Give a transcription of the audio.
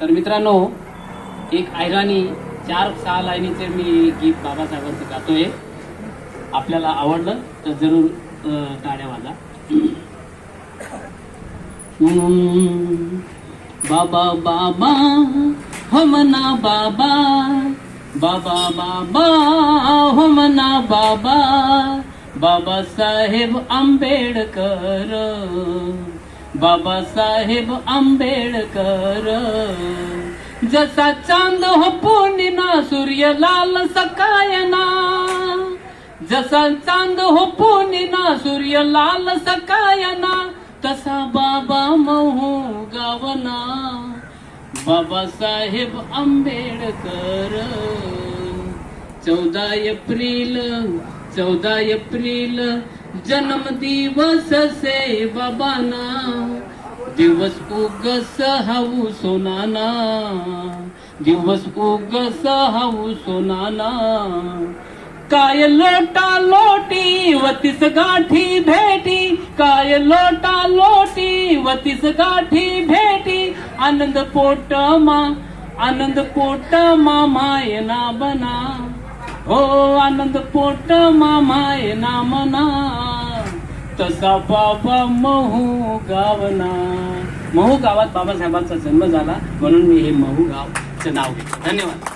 तर मित्रांनो एक ऐराणी चार सहा लाईनीचे मी गीत बाबासाहेबांचं गातोय. आपल्याला आवडलं तर जरूर अं, टाळ्या वाजा. बाबा बाबा हमना बाबा बाबा बाबा हमना बाबा बाबासाहेब आंबेडकर. बाबासाहेब आंबेडकर. जसा चांद हो पुनिना सूर्य लाल सकायना. जसा चांद हो पुनिना सूर्य लाल सकायना. तसा बाबा महू गावना. बाबासाहेब आंबेडकर. चौदा एप्रिल चौदा एप्रिल जन्म दिवस से बाबाना दिवस उगस हाऊ सोनाना दिवस उगस हाऊ सोनाना. काय लोटा लोटी वतीस गाठी भेटी काय लोटा लोटी वतीस गाठी भेटी. आनंद पोट मा आनंद पोट मायना बना हो आनंद पोट मायना मना तसा बाबा महू गावना. महू गावात बाबासाहेबांचा जन्म झाला म्हणून मी हे महू गावचं नाव घेतलं. धन्यवाद.